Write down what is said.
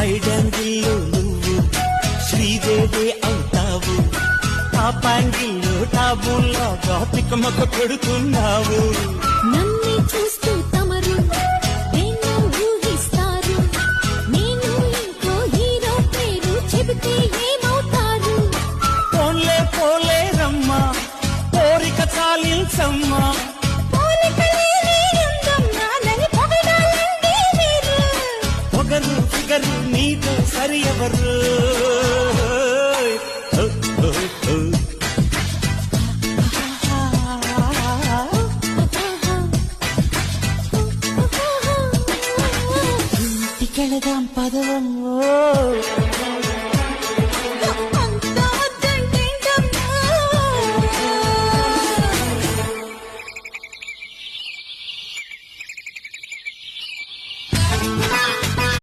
Side యాంగిల్లో నువ్వు శ్రీదేవి అవుతావు. టాప్ యాంగిల్లో టాబుల్లో టాపిక్ మొక్క పెడుతున్నావు. నన్నే చూస్తూ తమరు నేను ఊహిస్తారు. నేను ఇంకో హీరో పేరు చెబితే ఏమవుతారు? పోన్లే పోలే రమ్మా కోరిక చాలించమ్మా. ಸರಿಯವರು ನೀವು ಸರಿಯವರು கிழதாம் பதவம் ஓ